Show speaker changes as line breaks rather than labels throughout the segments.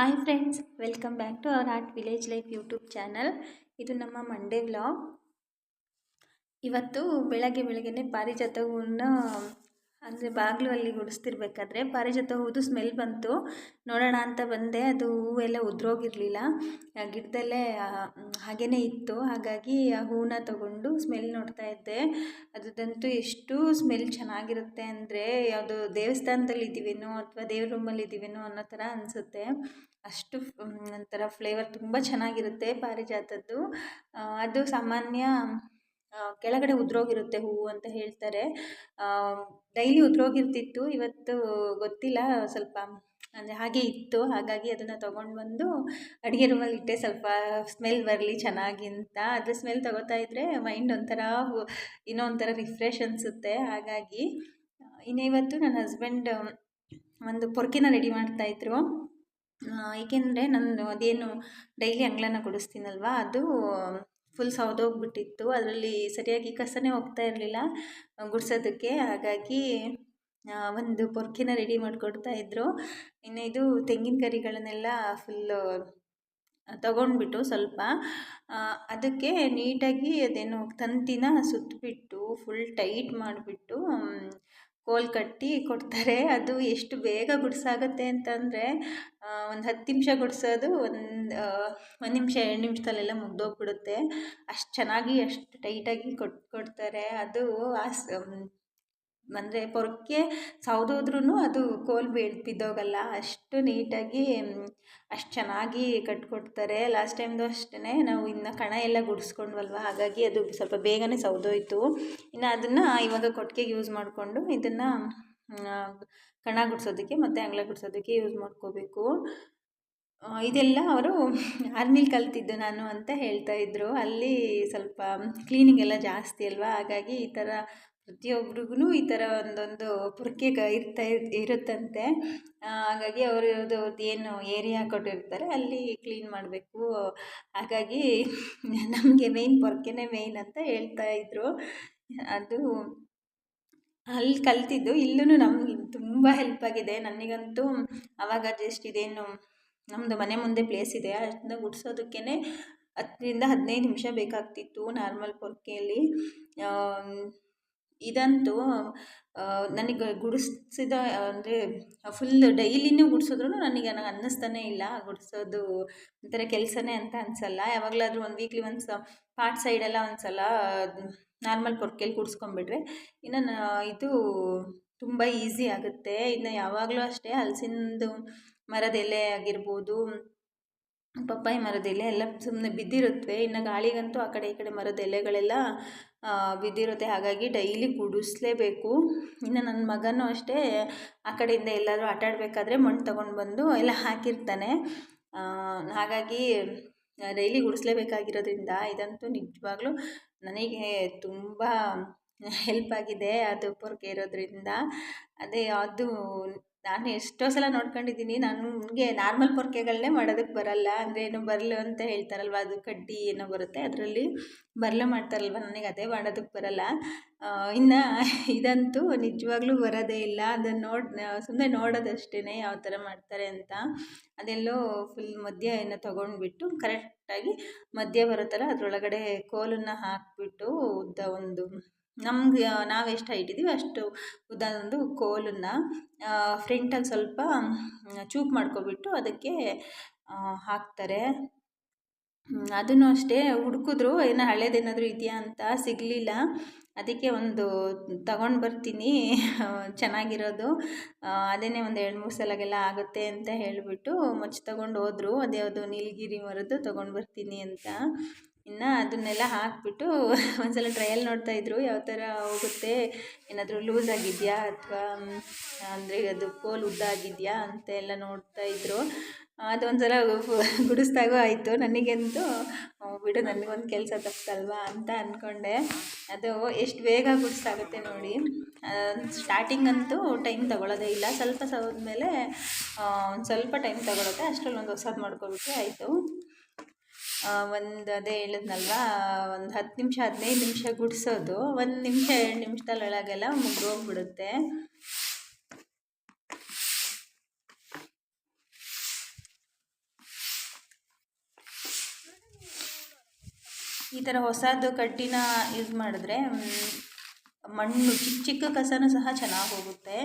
Hi friends welcome back to our art village life YouTube channel ಇದು ನಮ್ಮ Monday vlog ಇವತ್ತು ಬೆಳಗ್ಗೆ ಬೆಳಗ್ಗೆನೆ ಪಾರಿಜಾತ ಅಂದರೆ ಬಾಗಿಲು ಅಲ್ಲಿ ಗುಡಿಸ್ತಿರ್ಬೇಕಾದ್ರೆ ಪಾರಿಜಾತ ಹೂದು ಸ್ಮೆಲ್ ಬಂತು. ನೋಡೋಣ ಅಂತ ಬಂದೆ. ಅದು ಹೂವೆಲ್ಲ ಉದ್ರೋಗಿರಲಿಲ್ಲ. ಗಿಡದಲ್ಲೇ ಹಾಗೇ ಇತ್ತು. ಹಾಗಾಗಿ ಆ ಹೂವನ್ನ ತಗೊಂಡು ಸ್ಮೆಲ್ ನೋಡ್ತಾ ಇದ್ದೆ. ಅದಂತೂ ಎಷ್ಟು ಸ್ಮೆಲ್ ಚೆನ್ನಾಗಿರುತ್ತೆ ಅಂದರೆ ಯಾವುದು ದೇವಸ್ಥಾನದಲ್ಲಿ ಇದ್ದೀವೇನೋ ಅಥವಾ ದೇವ್ರ ರೂಮಲ್ಲಿ ಇದ್ದೀವೇನೋ ಅನ್ನೋ ಥರ ಅನಿಸುತ್ತೆ. ಅಷ್ಟು ಒಂಥರ ಫ್ಲೇವರ್ ತುಂಬ ಚೆನ್ನಾಗಿರುತ್ತೆ ಪಾರಿಜಾತದ್ದು. ಅದು ಸಾಮಾನ್ಯ ಕೆಳಗಡೆ ಉದುರೋಗಿರುತ್ತೆ ಹೂವು ಅಂತ ಹೇಳ್ತಾರೆ. ಡೈಲಿ ಉದುರೋಗಿರ್ತಿತ್ತು ಇವತ್ತು ಗೊತ್ತಿಲ್ಲ, ಸ್ವಲ್ಪ, ಅಂದರೆ ಹಾಗೆ ಇತ್ತು. ಹಾಗಾಗಿ ಅದನ್ನು ತೊಗೊಂಡು ಬಂದು ಅಡುಗೆ ರೂಮಲ್ಲಿ ಇಟ್ಟೆ. ಸ್ವಲ್ಪ ಸ್ಮೆಲ್ ಬರಲಿ ಚೆನ್ನಾಗಿ ಅಂತ. ಅದ್ರ ಸ್ಮೆಲ್ ತಗೋತಾ ಇದ್ದರೆ ಮೈಂಡ್ ಒಂಥರ ಇನ್ನೂ ಒಂಥರ ರಿಫ್ರೆಶ್ ಅನಿಸುತ್ತೆ. ಹಾಗಾಗಿ, ಇನ್ನು ಇವತ್ತು ನನ್ನ ಹಸ್ಬೆಂಡ್ ಒಂದು ಪೊರ್ಕಿನ ರೆಡಿ ಮಾಡ್ತಾಯಿದ್ರು ಏಕೆಂದರೆ ನಾನು ಅದೇನು ಡೈಲಿ ಅಂಗಳನ ಕೊಡಿಸ್ತೀನಲ್ವ? ಅದು ಫುಲ್ ಸೌದೋಗ್ಬಿಟ್ಟಿತ್ತು ಅದರಲ್ಲಿ ಸರಿಯಾಗಿ ಕಸನೇ ಹೋಗ್ತಾ ಇರಲಿಲ್ಲ ಗುಡ್ಸೋದಕ್ಕೆ. ಹಾಗಾಗಿ ಒಂದು ಪೊರ್ಕಿನ ರೆಡಿ ಮಾಡಿಕೊಡ್ತಾ ಇದ್ದರು ಇನ್ನು ಇದು ತೆಂಗಿನ ಕರಿಗಳನ್ನೆಲ್ಲ ಫುಲ್ಲು ತಗೊಂಡ್ಬಿಟ್ಟು ಸ್ವಲ್ಪ ಅದಕ್ಕೆ ನೀಟಾಗಿ ಅದೇನು ತಂತಿನ ಸುತ್ತಿಬಿಟ್ಟು ಫುಲ್ ಟೈಟ್ ಮಾಡಿಬಿಟ್ಟು ಕೋಲ್ ಕಟ್ಟಿ ಕೊಡ್ತಾರೆ. ಅದು ಎಷ್ಟು ಬೇಗ ಗುಡ್ಸಾಗುತ್ತೆ ಅಂತಂದರೆ ಒಂದು ಹತ್ತು ನಿಮಿಷ ಗುಡಿಸೋದು ಒಂದು ಒಂದು ನಿಮಿಷ, ಎರಡು ನಿಮಿಷದಲ್ಲೆಲ್ಲ ಮುಗ್ದೋಗ್ಬಿಡುತ್ತೆ. ಅಷ್ಟು ಚೆನ್ನಾಗಿ, ಅಷ್ಟು ಟೈಟಾಗಿ ಕೊಟ್ಟು ಕೊಡ್ತಾರೆ. ಅದು ಆಸ್ ಅಂದರೆ ಪೊರಕೆ ಸೌದೋದ್ರೂ ಅದು ಕೋಲ್ ಬೀಳ್, ಬಿದ್ದೋಗಲ್ಲ. ಅಷ್ಟು ನೀಟಾಗಿ ಅಷ್ಟು ಚೆನ್ನಾಗಿ ಕಟ್ಕೊಡ್ತಾರೆ. ಲಾಸ್ಟ್ ಟೈಮ್ದು ಅಷ್ಟೇ ನಾವು ಇನ್ನು ಕಣ ಎಲ್ಲ ಗುಡಿಸ್ಕೊಂಡ್ವಲ್ವ? ಹಾಗಾಗಿ ಅದು ಸ್ವಲ್ಪ ಬೇಗನೆ ಸೌದೋಯ್ತು ಇನ್ನು ಅದನ್ನು ಇವಾಗ ಕೊಟ್ಟಿಗೆ ಯೂಸ್ ಮಾಡಿಕೊಂಡು ಇದನ್ನು ಕಣ ಗುಡಿಸೋದಕ್ಕೆ ಮತ್ತು ಅಂಗ್ಲ ಗುಡಿಸೋದಕ್ಕೆ ಯೂಸ್ ಮಾಡ್ಕೋಬೇಕು. ಇದೆಲ್ಲ ಅವರು ಆರ್ಮಿಲಿ ಕಲ್ತಿದ್ದು ನಾನು ಅಂತ ಹೇಳ್ತಾ ಇದ್ದರು ಅಲ್ಲಿ ಸ್ವಲ್ಪ ಕ್ಲೀನಿಂಗ್ ಎಲ್ಲ ಜಾಸ್ತಿ ಅಲ್ವಾ? ಹಾಗಾಗಿ ಈ ಥರ ಪ್ರತಿಯೊಬ್ರಿಗೂ ಈ ಥರ ಒಂದೊಂದು ಪುರ್ಕೆ ಇರ್ತಾ ಇರುತ್ತಂತೆ. ಹಾಗಾಗಿ ಅವರು ಅವ್ರದ್ದು ಏನು ಏರಿಯಾ ಕೊಟ್ಟಿರ್ತಾರೆ, ಅಲ್ಲಿ ಕ್ಲೀನ್ ಮಾಡಬೇಕು. ಹಾಗಾಗಿ ನಮಗೆ ಮೇಯ್ನ್ ಪೊರ್ಕೆನೇ ಮೇಯ್ನ್ ಅಂತ ಹೇಳ್ತಾ ಇದ್ದರು ಅದು ಅಲ್ಲಿ ಕಲ್ತಿದ್ದು. ಇಲ್ಲೂ ನಮ್ಗೆ ತುಂಬ ಹೆಲ್ಪ್ ಆಗಿದೆ. ನನಗಂತೂ ಆವಾಗ ಜಸ್ಟ್ ಇದೇನು ನಮ್ಮದು ಮನೆ ಮುಂದೆ ಪ್ಲೇಸ್ ಇದೆ. ಅದನ್ನ ಗುಡಿಸೋದಕ್ಕೇ ಹತ್ತರಿಂದ ಹದಿನೈದು ನಿಮಿಷ ಬೇಕಾಗ್ತಿತ್ತು ನಾರ್ಮಲ್ ಪೊರ್ಕೆಯಲ್ಲಿ ಇದಂತೂ ನನಗೆ ಗುಡಿಸಿದ ಅಂದರೆ ಫುಲ್ ಡೈಲಿನೂ ಗುಡಿಸಿದ್ರು ನನಗೆ ನನಗೆ ಅನ್ನಿಸ್ತಾನೇ ಇಲ್ಲ. ಗುಡಿಸೋದು ಒಂಥರ ಕೆಲಸನೇ ಅಂತ ಅನಿಸಲ್ಲ. ಯಾವಾಗಲಾದರೂ ಒಂದು ವೀಕ್ಲಿ ಒನ್ಸ್ ಪಾರ್ಟ್ ಸೈಡೆಲ್ಲ ಒಂದು ಸಲ ನಾರ್ಮಲ್ ಪೊರ್ಕೆಲಿ ಕುಡಿಸ್ಕೊಂಬಿಟ್ರೆ ಇನ್ನು ಇದು ತುಂಬ ಈಸಿ ಆಗುತ್ತೆ. ಇನ್ನು ಯಾವಾಗಲೂ ಅಷ್ಟೇ ಹಲ್ಸಿನದು ಮರದ ಎಲೆ ಆಗಿರ್ಬೋದು ಪಪ್ಪಾಯಿ ಮರದ ಎಲೆ ಎಲ್ಲ ಸುಮ್ಮನೆ ಬಿದ್ದಿರುತ್ತವೆ ಇನ್ನು ಗಾಳಿಗಂತೂ ಆ ಕಡೆ ಈ ಕಡೆ ಮರದ ಎಲೆಗಳೆಲ್ಲ ಬಿದ್ದಿರುತ್ತೆ. ಹಾಗಾಗಿ ಡೈಲಿ ಗುಡಿಸ್ಲೇಬೇಕು. ಇನ್ನು ನನ್ನ ಮಗನೂ ಅಷ್ಟೇ ಆ ಕಡೆಯಿಂದ ಎಲ್ಲಾದರೂ ಆಟ ಆಡಬೇಕಾದ್ರೆ ಮಣ್ಣು ತೊಗೊಂಡು ಬಂದು ಎಲ್ಲ ಹಾಕಿರ್ತಾನೆ. ಹಾಗಾಗಿ ಡೈಲಿ ಗುಡಿಸ್ಲೇಬೇಕಾಗಿರೋದ್ರಿಂದ ಇದಂತೂ ನಿಜವಾಗ್ಲೂ ನನಗೆ ತುಂಬ ಹೆಲ್ಪ್ ಆಗಿದೆ. ಅದು ಪೊರ್ಕೆ ಇರೋದ್ರಿಂದ. ಅದೇ, ಅದು ನಾನು ಎಷ್ಟೋ ಸಲ ನೋಡ್ಕೊಂಡಿದ್ದೀನಿ. ನನಗೆ ನಾರ್ಮಲ್ ಪೊರ್ಕೆಗಳನ್ನೇ ಮಾಡೋದಕ್ಕೆ ಬರಲ್ಲ. ಅಂದರೆ ಏನು ಬರಲು ಅಂತ ಹೇಳ್ತಾರಲ್ವ, ಅದು ಕಡ್ಡಿ ಏನೋ ಬರುತ್ತೆ. ಅದರಲ್ಲಿ ಬರಲು ಮಾಡ್ತಾರಲ್ವ, ನನಗೆ ಅದೇ ಮಾಡೋದಕ್ಕೆ ಬರಲ್ಲ. ಇನ್ನು ಇದಂತೂ ನಿಜವಾಗ್ಲೂ ಬರೋದೇ ಇಲ್ಲ. ಅದನ್ನು ನೋಡಿ ಸುಮ್ಮನೆ ನೋಡೋದಷ್ಟೇ ಯಾವ ಥರ ಮಾಡ್ತಾರೆ ಅಂತ. ಅದೆಲ್ಲೋ ಫುಲ್ ಮಧ್ಯ ಏನೋ ತೊಗೊಂಡ್ಬಿಟ್ಟು ಕರೆಕ್ಟಾಗಿ ಮಧ್ಯ ಬರೋ ಥರ ಅದರೊಳಗಡೆ ಕೋಲನ್ನು ಹಾಕಿಬಿಟ್ಟು ಉದ್ದ ಒಂದು ನಮ್ಗೆ, ನಾವು ಎಷ್ಟು ಹೈಟ್ ಇದ್ದೀವಿ ಅಷ್ಟು ಉದ್ದದೊಂದು ಕೋಲನ್ನು ಫ್ರಂಟಲ್ಲಿ ಸ್ವಲ್ಪ ಚೂಪ್ ಮಾಡ್ಕೊಬಿಟ್ಟು ಅದಕ್ಕೆ ಹಾಕ್ತಾರೆ. ಅದನ್ನು ಅಷ್ಟೇ ಹುಡುಕಿದ್ರು, ಏನೋ ಹಳೇದೇನಾದರೂ ಇದೆಯಾ ಅಂತ ಸಿಗಲಿಲ್ಲ. ಅದಕ್ಕೆ ಒಂದು ತಗೊಂಡು ಬರ್ತೀನಿ, ಚೆನ್ನಾಗಿರೋದು. ಅದೇನೇ ಒಂದು ಎರಡು ಮೂರು ಸಲಗೆಲ್ಲ ಆಗುತ್ತೆ ಅಂತ ಹೇಳಿಬಿಟ್ಟು ಮಚ್ಚಿ ತಗೊಂಡು ಹೋದರು. ಅದ್ಯಾವುದು ನೀಲಗಿರಿ ಮರದ್ದು ತೊಗೊಂಡು ಬರ್ತೀನಿ ಅಂತ. ಇನ್ನು ಅದನ್ನೆಲ್ಲ ಹಾಕಿಬಿಟ್ಟು ಒಂದ್ಸಲ ಟ್ರಯಲ್ ಟ್ರಯಲ್ ನೋಡ್ತಾಯಿದ್ರು ಯಾವ ಥರ ಹೋಗುತ್ತೆ, ಏನಾದರೂ ಲೂಸ್ ಆಗಿದೆಯಾ ಅಥವಾ ಅಂದರೆ ಅದು ಕೋಲ್ ಉದ್ದ ಆಗಿದೆಯಾ ಅಂತ ಎಲ್ಲ ನೋಡ್ತಾಯಿದ್ರು ಅದು ಸಲ ಗುಡಿಸ್ದಾಗೂ ಆಯಿತು. ನನಗಂತೂ ಬಿಡು, ನನಗೊಂದು ಕೆಲಸ ತಪ್ಪಲ್ವಾ ಅಂತ ಅಂದ್ಕೊಂಡೆ ಅದು ಎಷ್ಟು ಬೇಗ ಗುಡಿಸ್ತಾಗುತ್ತೆ ನೋಡಿ. ಸ್ಟಾರ್ಟಿಂಗ್ ಅಂತೂ ಟೈಮ್ ತೊಗೊಳೋದೇ ಇಲ್ಲ. ಸ್ವಲ್ಪ ಸವದ್ಮೇಲೆ ಒಂದು ಸ್ವಲ್ಪ ಟೈಮ್ ತೊಗೊಳುತ್ತೆ. ಅಷ್ಟರಲ್ಲಿ ಒಂದು ಹೊಸದು ಮಾಡ್ಕೊಬಿಟ್ರೆ ಆಯಿತು. ಒಂದು ಅದೇ ಹೇಳಿದ್ನಲ್ವ, ಒಂದು ಹತ್ತು ನಿಮಿಷ, ಹದಿನೈದು ನಿಮಿಷ ಗುಡಿಸೋದು, ಒಂದು ನಿಮಿಷ, ಎರಡು ನಿಮಿಷದಲ್ಲಿ ಒಳಗೆಲ್ಲ ಮುಗ್ದೋಗ್ಬಿಡುತ್ತೆ. ಈ ಥರ ಹೊಸದು ಕಟ್ಟಿನ ಯೂಸ್ ಮಾಡಿದ್ರೆ ಮಣ್ಣು ಚಿಕ್ಕ ಚಿಕ್ಕ ಕಸನೂ ಸಹ ಚೆನ್ನಾಗಿ ಹೋಗುತ್ತೆ.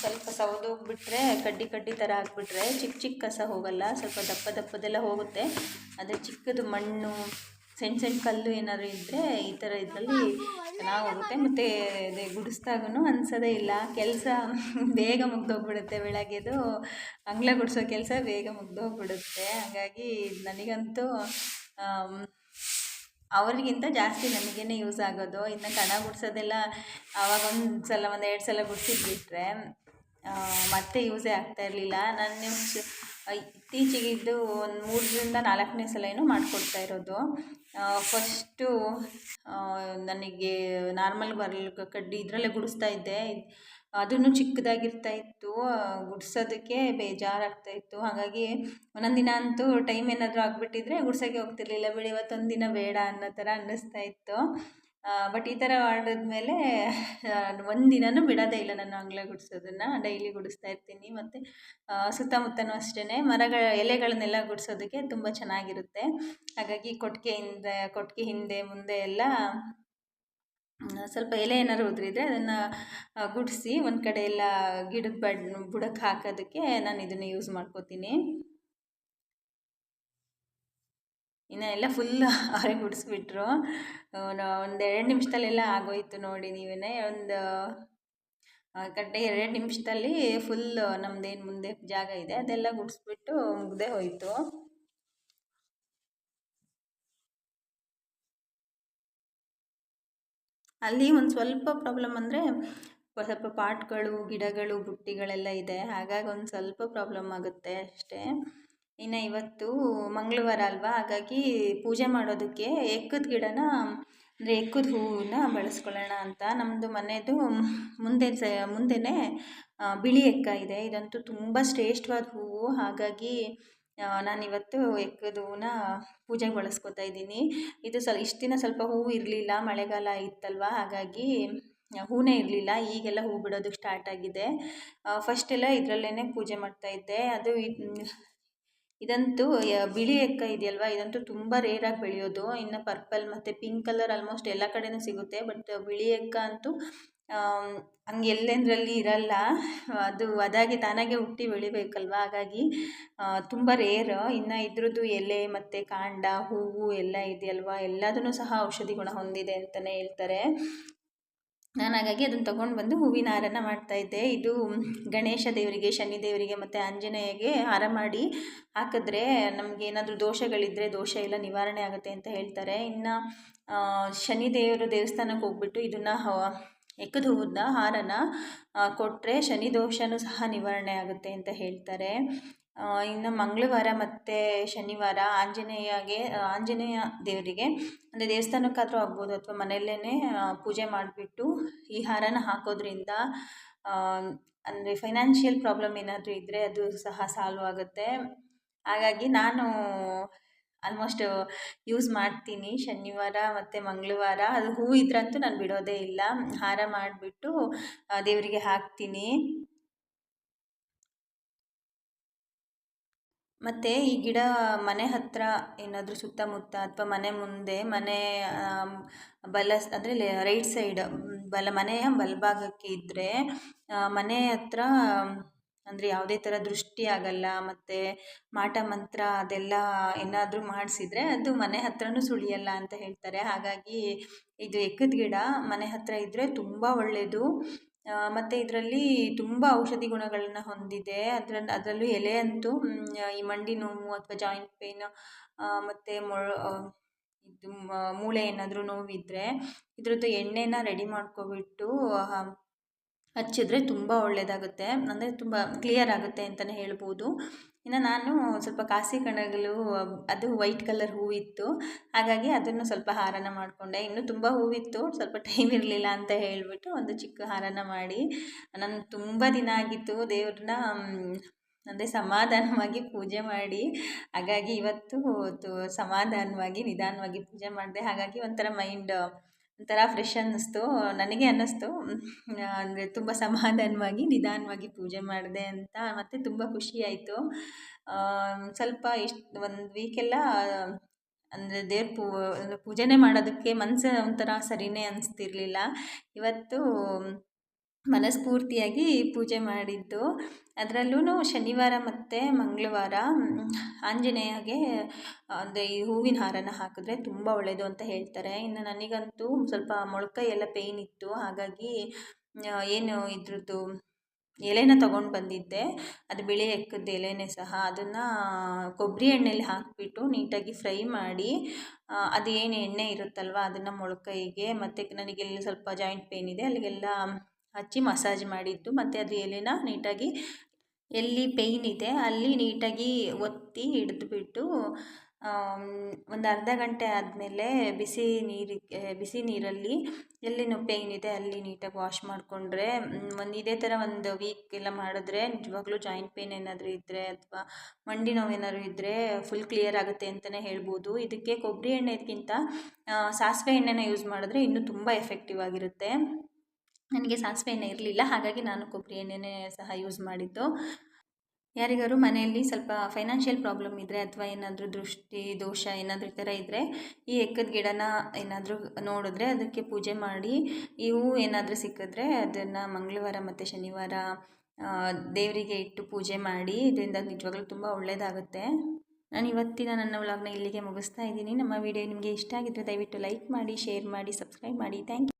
ಸ್ವಲ್ಪ ಸವದೋಗ್ಬಿಟ್ರೆ ಕಡ್ಡಿ ಕಡ್ಡಿ ಥರ ಹಾಕ್ಬಿಟ್ರೆ ಚಿಕ್ಕ ಚಿಕ್ಕ ಕಸ ಹೋಗಲ್ಲ, ಸ್ವಲ್ಪ ದಪ್ಪ ದಪ್ಪದೆಲ್ಲ ಹೋಗುತ್ತೆ. ಆದರೆ ಚಿಕ್ಕದು ಮಣ್ಣು ಸಣ್ಣ ಸಣ್ಣ ಕಲ್ಲು ಏನಾದರೂ ಇದ್ದರೆ ಈ ಥರ ಇದರಲ್ಲಿ ಚೆನ್ನಾಗಿ ಹೋಗುತ್ತೆ. ಮತ್ತು ಅದೇ ಗುಡಿಸ್ದಾಗೂ ಅನ್ಸೋದೇ ಇಲ್ಲ. ಕೆಲಸ ಬೇಗ ಮುಗ್ದೋಗ್ಬಿಡುತ್ತೆ ಬೆಳಗ್ಗೆದು. ಅಂಗಳ ಗುಡಿಸೋ ಕೆಲಸ ಬೇಗ ಮುಗ್ದೋಗ್ಬಿಡುತ್ತೆ. ಹಾಗಾಗಿ ನನಗಂತೂ ಅವ್ರಿಗಿಂತ ಜಾಸ್ತಿ ನಮಗೇನೆ ಯೂಸ್ ಆಗೋದು. ಇನ್ನು ಕಣ ಗುಡಿಸೋದೆಲ್ಲ ಅವಾಗ ಒಂದು ಸಲ ಒಂದು ಎರಡು ಸಲ ಗುಡಿಸಿದ್ಬಿಟ್ರೆ ಮತ್ತೆ ಯೂಸೇ ಆಗ್ತಾ ಇರಲಿಲ್ಲ. ನಾನು ಇತ್ತೀಚೆಗೆ ಇದು ಒಂದು ಮೂರರಿಂದ ನಾಲ್ಕನೇ ಸಲ ಏನು ಮಾಡಿಕೊಡ್ತಾ ಇರೋದು. ಫಸ್ಟು ನನಗೆ ನಾರ್ಮಲ್ ಬರ್ಲ್ ಕಡ್ಡಿ ಇದರಲ್ಲೇ ಗುಡಿಸ್ತಾ ಇದ್ದೆ. ಅದೂ ಚಿಕ್ಕದಾಗಿರ್ತಾ ಇತ್ತು ಗುಡ್ಸೋದಕ್ಕೆ ಬೇಜಾರಾಗ್ತಾ ಇತ್ತು. ಹಾಗಾಗಿ ಒಂದೊಂದು ದಿನ ಅಂತೂ ಟೈಮ್ ಏನಾದರೂ ಆಗಿಬಿಟ್ಟಿದ್ರೆ ಗುಡ್ಸೋಕ್ಕೆ ಹೋಗ್ತಿರ್ಲಿಲ್ಲ. ಬಿಡಿ, ಇವತ್ತೊಂದು ದಿನ ಬೇಡ ಅನ್ನೋ ಥರ ಅನ್ನಿಸ್ತಾ ಇತ್ತು. ಬಟ್ ಈ ಥರ ಮಾಡಿದ್ಮೇಲೆ ಒಂದು ದಿನವೂ ಬಿಡೋದೇ ಇಲ್ಲ ನಾನು ಅಂಗಳ ಗುಡಿಸೋದನ್ನು. ಡೈಲಿ ಗುಡಿಸ್ತಾ ಇರ್ತೀನಿ. ಮತ್ತು ಸುತ್ತಮುತ್ತನೂ ಅಷ್ಟೇ ಮರಗಳ, ಎಲೆಗಳನ್ನೆಲ್ಲ ಗುಡಿಸೋದಕ್ಕೆ ತುಂಬ ಚೆನ್ನಾಗಿರುತ್ತೆ. ಹಾಗಾಗಿ ಕೊಟ್ಟಿಗೆಯಿಂದ ಕೊಟ್ಟಿಗೆ ಹಿಂದೆ, ಮುಂದೆ ಎಲ್ಲ ಸ್ವಲ್ಪ ಎಲೆ ಏನಾದ್ರು ಉದುರಿದ್ರೆ ಅದನ್ನು ಗುಡಿಸಿ ಒಂದು ಕಡೆ ಎಲ್ಲ ಗಿಡದ ಬಡ್ ಬುಡಕ್ಕೆ ಹಾಕೋದಕ್ಕೆ ನಾನು ಇದನ್ನು ಯೂಸ್ ಮಾಡ್ಕೋತೀನಿ. ಇನ್ನು ಎಲ್ಲ ಫುಲ್ ಅವರೇ ಗುಡಿಸ್ಬಿಟ್ರು. ಒಂದು ಎರಡು ನಿಮಿಷದಲ್ಲೆಲ್ಲ ಆಗೋಯ್ತು ನೋಡಿ ನೀವೇ ಒಂದು ಕಡೆ ಎರಡು ನಿಮಿಷದಲ್ಲಿ ಫುಲ್ ನಮ್ಮದೇನು ಮುಂದೆ ಜಾಗ ಇದೆ ಅದೆಲ್ಲ ಗುಡಿಸ್ಬಿಟ್ಟು ಮುಗ್ದೇ ಹೋಯಿತು. ಅಲ್ಲಿ ಒಂದು ಸ್ವಲ್ಪ ಪ್ರಾಬ್ಲಮ್ ಅಂದರೆ ಸ್ವಲ್ಪ ಪಾಟ್ಗಳು, ಗಿಡಗಳು, ಬುಟ್ಟಿಗಳೆಲ್ಲ ಇದೆ. ಹಾಗಾಗಿ ಒಂದು ಸ್ವಲ್ಪ ಪ್ರಾಬ್ಲಮ್ ಆಗುತ್ತೆ ಅಷ್ಟೇ. ಇನ್ನು ಇವತ್ತು ಮಂಗಳವಾರ ಅಲ್ವಾ? ಹಾಗಾಗಿ ಪೂಜೆ ಮಾಡೋದಕ್ಕೆ ಎಕ್ಕದ ಗಿಡನ, ಅಂದರೆ ಎಕ್ಕದ ಹೂವನ್ನ ಬಳಸ್ಕೊಳ್ಳೋಣ ಅಂತ. ನಮ್ಮದು ಮನೆಯದು ಮುಂದೆ ಸ, ಮುಂದೆನೇ ಬಿಳಿ ಎಕ್ಕ ಇದೆ. ಇದಂತೂ ತುಂಬ ಶ್ರೇಷ್ಠವಾದ ಹೂವು. ಹಾಗಾಗಿ ನಾನಿವತ್ತು ಎಕ್ಕದ ಹೂವನ್ನ ಪೂಜೆಗೆ ಬಳಸ್ಕೊತಾ ಇದ್ದೀನಿ. ಇದು ಸ್ವಲ್ಪ ಇಷ್ಟು ದಿನ ಸ್ವಲ್ಪ ಹೂವು ಇರಲಿಲ್ಲ, ಮಳೆಗಾಲ ಇತ್ತಲ್ವ? ಹಾಗಾಗಿ ಹೂವೇ ಇರಲಿಲ್ಲ. ಈಗೆಲ್ಲ ಹೂ ಬಿಡೋದಕ್ಕೆ ಸ್ಟಾರ್ಟ್ ಆಗಿದೆ. ಫಸ್ಟೆಲ್ಲ ಇದರಲ್ಲೇ ಪೂಜೆ ಮಾಡ್ತಾಯಿದ್ದೆ ಅದು ಇದಂತೂ ಬಿಳಿ ಎಕ್ಕ ಇದೆಯಲ್ವಾ? ಇದಂತೂ ತುಂಬ ರೇರಾಗಿ ಬೆಳೆಯೋದು. ಇನ್ನು ಪರ್ಪಲ್ ಮತ್ತು ಪಿಂಕ್ ಕಲರ್ ಆಲ್ಮೋಸ್ಟ್ ಎಲ್ಲ ಕಡೆಯೂ ಸಿಗುತ್ತೆ. ಬಟ್ ಬಿಳಿ ಎಕ್ಕ ಅಂತೂ ಹಂಗೆ ಎಲ್ಲೆಂದರಲ್ಲಿ ಇರಲ್ಲ. ಅದು ಅದಾಗಿ ತಾನಾಗೆ ಹುಟ್ಟಿ ಬೆಳಿಬೇಕಲ್ವ? ಹಾಗಾಗಿ ತುಂಬ ರೇರ್ ಇನ್ನು ಇದ್ರದ್ದು ಎಲೆ ಮತ್ತು ಕಾಂಡ, ಹೂವು ಎಲ್ಲ ಇದೆಯಲ್ವ? ಎಲ್ಲದನ್ನು ಸಹ ಔಷಧಿ ಗುಣ ಹೊಂದಿದೆ ಅಂತಲೇ ಹೇಳ್ತಾರೆ. ನಾನು ಹಾಗಾಗಿ ಅದನ್ನು ತೊಗೊಂಡು ಬಂದು ಹೂವಿನ ಹಾರನ ಮಾಡ್ತಾಯಿದ್ದೆ ಇದು ಗಣೇಶ ದೇವರಿಗೆ, ಶನಿ ದೇವರಿಗೆ ಮತ್ತು ಆಂಜನೇಯಗೆ ಹಾರ ಮಾಡಿ ಹಾಕಿದ್ರೆ ನಮ್ಗೆ ಏನಾದರೂ ದೋಷಗಳಿದ್ದರೆ ದೋಷ ಎಲ್ಲ ನಿವಾರಣೆ ಆಗುತ್ತೆ ಅಂತ ಹೇಳ್ತಾರೆ. ಇನ್ನು ಶನಿ ದೇವರು ದೇವಸ್ಥಾನಕ್ಕೆ ಹೋಗ್ಬಿಟ್ಟು ಇದನ್ನು ಎಕ್ಕದ ಹೂವನ್ನ ಹಾರನ ಕೊಟ್ಟರೆ ಶನಿ ದೋಷನೂ ಸಹ ನಿವಾರಣೆ ಆಗುತ್ತೆ ಅಂತ ಹೇಳ್ತಾರೆ. ಇನ್ನು ಮಂಗಳವಾರ ಮತ್ತು ಶನಿವಾರ ಆಂಜನೇಯಗೆ ಆಂಜನೇಯ ದೇವರಿಗೆ, ಅಂದರೆ ದೇವಸ್ಥಾನಕ್ಕಾದರೂ ಆಗ್ಬೋದು ಅಥವಾ ಮನೆಯಲ್ಲೇ ಪೂಜೆ ಮಾಡಿಬಿಟ್ಟು ಈ ಹಾರನ ಹಾಕೋದ್ರಿಂದ ಅಂದರೆ ಫೈನಾನ್ಷಿಯಲ್ ಪ್ರಾಬ್ಲಮ್ ಏನಾದರೂ ಇದ್ದರೆ ಅದು ಸಹ ಸಾಲ್ವ್ ಆಗುತ್ತೆ. ಹಾಗಾಗಿ ನಾನು ಆಲ್ಮೋಸ್ಟ್ ಯೂಸ್ ಮಾಡ್ತೀನಿ ಶನಿವಾರ ಮತ್ತು ಮಂಗಳವಾರ. ಅದು ಹೂ ಇದ್ರಂತೂ ನಾನು ಬಿಡೋದೇ ಇಲ್ಲ. ಹಾರ ಮಾಡಿಬಿಟ್ಟು ದೇವರಿಗೆ ಹಾಕ್ತೀನಿ. ಮತ್ತು ಈ ಗಿಡ ಮನೆ ಹತ್ತಿರ ಏನಾದರೂ ಸುತ್ತಮುತ್ತ ಅಥವಾ ಮನೆ ಮುಂದೆ, ಮನೆ ಬಲ ಅಂದರೆ ರೈಟ್ ಸೈಡ್, ಬಲ ಮನೆಯ ಬಲಭಾಗಕ್ಕೆ ಇದ್ದರೆ ಮನೆ ಹತ್ರ ಅಂದರೆ ಯಾವುದೇ ಥರ ದೃಷ್ಟಿ ಆಗಲ್ಲ, ಮತ್ತು ಮಾಟ ಮಂತ್ರ ಅದೆಲ್ಲ ಏನಾದರೂ ಮಾಡಿಸಿದ್ರೆ ಅದು ಮನೆ ಹತ್ರನೂ ಸುಳಿಯಲ್ಲ ಅಂತ ಹೇಳ್ತಾರೆ. ಹಾಗಾಗಿ ಇದು ಎಕ್ಕದ ಗಿಡ ಮನೆ ಹತ್ತಿರ ಇದ್ದರೆ ತುಂಬ ಒಳ್ಳೆಯದು ಮತ್ತು ಇದರಲ್ಲಿ ತುಂಬ ಔಷಧಿ ಗುಣಗಳನ್ನ ಹೊಂದಿದೆ. ಅದರ ಅದರಲ್ಲೂ ಎಲೆ ಅಂತೂ ಈ ಮಂಡಿ ನೋವು ಅಥವಾ ಜಾಯಿಂಟ್ ಪೇನ್ ಮತ್ತು ಮೊಳ ಇದು ಮೂಳೆ ಏನಾದರೂ ನೋವಿದ್ದರೆ ಇದ್ರದ್ದು ಎಣ್ಣೆನ ರೆಡಿ ಮಾಡ್ಕೊಬಿಟ್ಟು ಹಚ್ಚಿದ್ರೆ ತುಂಬ ಒಳ್ಳೆಯದಾಗುತ್ತೆ ಅಂದರೆ ತುಂಬ ಕ್ಲಿಯರ್ ಆಗುತ್ತೆ ಅಂತಲೇ ಹೇಳ್ಬೋದು. ಇನ್ನು ನಾನು ಸ್ವಲ್ಪ ಕಾಸಿ ಕಣಗಳು, ಅದು ವೈಟ್ ಕಲರ್ ಹೂವಿತ್ತು ಹಾಗಾಗಿ ಅದನ್ನು ಸ್ವಲ್ಪ ಹಾರನ ಮಾಡಿಕೊಂಡೆ. ಇನ್ನು ತುಂಬ ಹೂವಿತ್ತು ಸ್ವಲ್ಪ ಟೈಮ್ ಇರಲಿಲ್ಲ ಅಂತ ಹೇಳಿಬಿಟ್ಟು ಒಂದು ಚಿಕ್ಕ ಹಾರನ ಮಾಡಿ. ನಾನು ತುಂಬ ದಿನ ಆಗಿತ್ತು. ದೇವ್ರನ್ನ ಅಂದರೆ ಸಮಾಧಾನವಾಗಿ ಪೂಜೆ ಮಾಡಿ. ಹಾಗಾಗಿ ಇವತ್ತು ಸಮಾಧಾನವಾಗಿ ನಿಧಾನವಾಗಿ ಪೂಜೆ ಮಾಡಿದೆ. ಹಾಗಾಗಿ ಒಂಥರ ಮೈಂಡ್ ಒಂಥರ ಫ್ರೆಶ್ ಅನ್ನಿಸ್ತು. ನನಗೆ ಅನ್ನಿಸ್ತು. ಅಂದರೆ ತುಂಬ ಸಮಾಧಾನವಾಗಿ, ನಿಧಾನವಾಗಿ ಪೂಜೆ ಮಾಡಿದೆ ಅಂತ ಮತ್ತು ತುಂಬ ಖುಷಿ ಆಯಿತು. ಸ್ವಲ್ಪ ಇಷ್ಟು, ಒಂದು ವೀಕೆಲ್ಲ ಅಂದರೆ ದೇವ್ರ ಪೂ, ಅಂದರೆ ಪೂಜೆನೇ ಮಾಡೋದಕ್ಕೆ ಮನಸ್ಸು ಒಂಥರ ಸರಿಯೇ ಅನಿಸ್ತಿರ್ಲಿಲ್ಲ. ಇವತ್ತು ಮನಸ್ಫೂರ್ತಿಯಾಗಿ ಪೂಜೆ ಮಾಡಿದ್ದು. ಅದರಲ್ಲೂ ಶನಿವಾರ ಮತ್ತು ಮಂಗಳವಾರ ಆಂಜನೇಯಗೆ, ಅಂದರೆ ಈ ಹೂವಿನ ಹಾರನ ಹಾಕಿದ್ರೆ ತುಂಬ ಒಳ್ಳೆಯದು ಅಂತ ಹೇಳ್ತಾರೆ. ಇನ್ನು ನನಗಂತೂ ಸ್ವಲ್ಪ ಮೊಳಕೈ ಎಲ್ಲ ಪೇಯ್ನ್ ಇತ್ತು. ಹಾಗಾಗಿ ಏನು ಇದ್ರದ್ದು ಎಲೆನ ತಗೊಂಡು ಬಂದಿದ್ದೆ. ಅದು ಬಿಳಿ ಎಕ್ಕದ ಎಲೆನೇ ಸಹ. ಅದನ್ನು ಕೊಬ್ಬರಿ ಎಣ್ಣೆಲಿ ಹಾಕಿಬಿಟ್ಟು ನೀಟಾಗಿ ಫ್ರೈ ಮಾಡಿ ಅದು ಏನು ಎಣ್ಣೆ ಇರುತ್ತಲ್ವ, ಅದನ್ನು ಮೊಳಕೈಗೆ, ಮತ್ತು ನನಗೆಲ್ಲ ಸ್ವಲ್ಪ ಜಾಯಿಂಟ್ ಪೇಯ್ನ್ ಇದೆ. ಅಲ್ಲಿಗೆಲ್ಲ ಹಚ್ಚಿ ಮಸಾಜ್ ಮಾಡಿದ್ದು, ಮತ್ತು ಅದು ಎಲೆನ ನೀಟಾಗಿ, ಎಲ್ಲಿ ಪೇಯ್ನ್ ಇದೆ ಅಲ್ಲಿ ನೀಟಾಗಿ ಒತ್ತಿ ಹಿಡಿದ್ಬಿಟ್ಟು ಒಂದು ಅರ್ಧ ಗಂಟೆ ಆದಮೇಲೆ ಬಿಸಿ ನೀರಿಗೆ ಬಿಸಿ ನೀರಲ್ಲಿ ಎಲ್ಲಿ ಪೇಯ್ನ್ ಇದೆ ಅಲ್ಲಿ ನೀಟಾಗಿ ವಾಶ್ ಮಾಡಿಕೊಂಡ್ರೆ ಒಂದು ಇದೇ ಥರ ಒಂದು ವೀಕ್ ಎಲ್ಲ ಮಾಡಿದ್ರೆ ನಿಜವಾಗ್ಲೂ ಜಾಯಿಂಟ್ ಪೇಯ್ನ್ ಏನಾದರೂ ಇದ್ದರೆ ಅಥವಾ ಮಂಡಿ ನೋವು ಏನಾದ್ರು ಇದ್ದರೆ ಫುಲ್ ಕ್ಲಿಯರ್ ಆಗುತ್ತೆ ಅಂತಲೇ ಹೇಳ್ಬೋದು. ಇದಕ್ಕೆ ಕೊಬ್ಬರಿ ಎಣ್ಣೆಗಿಂತ ಸಾಸಿವೆ ಎಣ್ಣೆನ ಯೂಸ್ ಮಾಡಿದ್ರೆ ಇನ್ನೂ ತುಂಬ ಎಫೆಕ್ಟಿವ್ ಆಗಿರುತ್ತೆ. ನನಗೆ ಸಾಸಿವೆ ಎಣ್ಣೆ ಇರಲಿಲ್ಲ, ಹಾಗಾಗಿ ನಾನು ಕೊಬ್ಬರಿ ಎಣ್ಣೆನೇ ಸಹ ಯೂಸ್ ಮಾಡಿದ್ದು. ಯಾರಿಗಾರು ಮನೆಯಲ್ಲಿ ಸ್ವಲ್ಪ ಫೈನಾನ್ಷಿಯಲ್ ಪ್ರಾಬ್ಲಮ್ ಇದ್ದರೆ ಅಥವಾ ಏನಾದರೂ ದೃಷ್ಟಿ, ದೋಷ ಏನಾದರೂ ಈ ಥರ ಇದ್ದರೆ ಈ ಎಕ್ಕದ ಗಿಡನ ಏನಾದರೂ ನೋಡಿದ್ರೆ ಅದಕ್ಕೆ ಪೂಜೆ ಮಾಡಿ, ಇವು ಏನಾದರೂ ಸಿಕ್ಕಿದ್ರೆ ಅದನ್ನು ಮಂಗಳವಾರ ಮತ್ತು ಶನಿವಾರ ದೇವರಿಗೆ ಇಟ್ಟು ಪೂಜೆ ಮಾಡಿ, ಇದರಿಂದ ನಿಜವಾಗ್ಲೂ ತುಂಬ ಒಳ್ಳೆಯದಾಗುತ್ತೆ ನಾನು ಇವತ್ತಿನ ನನ್ನ ವ್ಲಾಗ್ನ ಇಲ್ಲಿಗೆ ಮುಗಿಸ್ತಾ ಇದ್ದೀನಿ. ನಮ್ಮ ವಿಡಿಯೋ ನಿಮಗೆ ಇಷ್ಟ ಆಗಿದ್ದರೆ ದಯವಿಟ್ಟು ಲೈಕ್ ಮಾಡಿ ಶೇರ್ ಮಾಡಿ ಸಬ್ಸ್ಕ್ರೈಬ್ ಮಾಡಿ. Thank you